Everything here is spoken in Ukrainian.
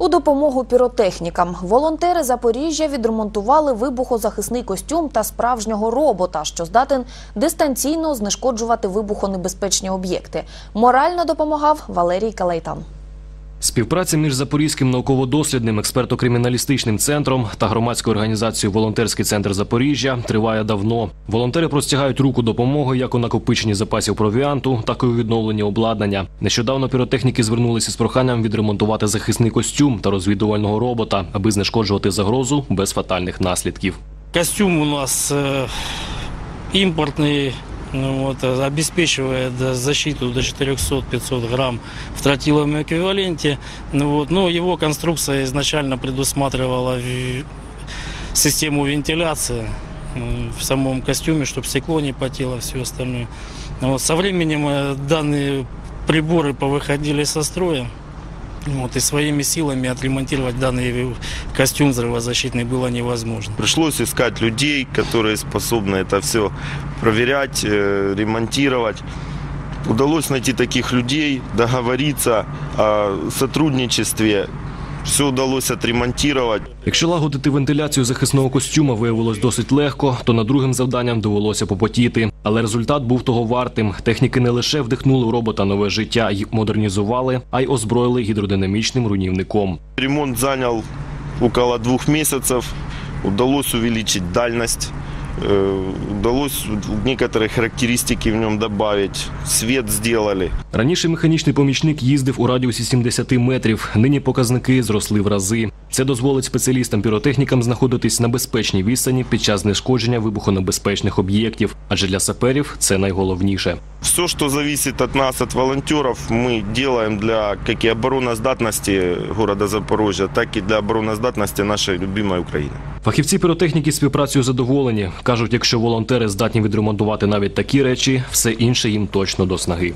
У допомогу піротехнікам волонтери Запоріжжя відремонтували вибухозахисний костюм та справжнього робота, що здатен дистанційно знешкоджувати вибухонебезпечні об'єкти. Морально допомагав Валерій Калайтан. Співпраця між Запорізьким науково-дослідним експерто-криміналістичним центром та громадською організацією Волонтерський центр Запоріжжя триває давно. Волонтери простягають руку допомоги як у накопиченні запасів провіанту, так і у відновленні обладнання. Нещодавно піротехніки звернулися з проханням відремонтувати захисний костюм та розвідувального робота, аби знешкоджувати загрозу без фатальних наслідків. Костюм у нас импортный, ну, вот, э, обеспечивает э, защиту до 400-500 грамм в тротиловом эквиваленте. Ну, вот, но его конструкция изначально предусматривала систему вентиляции м, в самом костюме, чтобы стекло не потело, все остальное. Ну, Вот, со временем э, данные приборы повыходили со строя. Вот, и своими силами отремонтировать данный костюм взрывозащитный было невозможно. Пришлось искать людей, которые способны это все проверять, э, ремонтировать. Удалось найти таких людей, договориться о сотрудничестве. Все удалось отремонтировать. Якщо лагодити вентиляцію захисного костюма виявилось досить легко, то над другим завданням довелося попотіти. Але результат був того вартим. Техніки не лише вдихнули у робота нове життя й модернізували, а й озброїли гідродинамічним руйнівником. Ремонт зайняв около двох місяців. Удалось увеличить дальность. э, Удалось некоторые характеристики в нем добавить. Свет сделали. Раніше механічний помічник їздив у радіусі 70 метрів. Нині показники зросли в рази. Це дозволить спеціалістам-піротехнікам знаходитись на безпечній відстані під час знешкодження вибухонебезпечних об'єктів, адже для саперів це найголовніше. Все, что зависит от нас, от волонтеров, мы делаем для как и обороноздатности города Запорожья, так и для обороноздатности нашей любимой Украины. Фахівці піротехніки співпрацею задоволені. кажуть, якщо волонтери здатні відремонтувати навіть такі речі, все інше їм точно до снаги.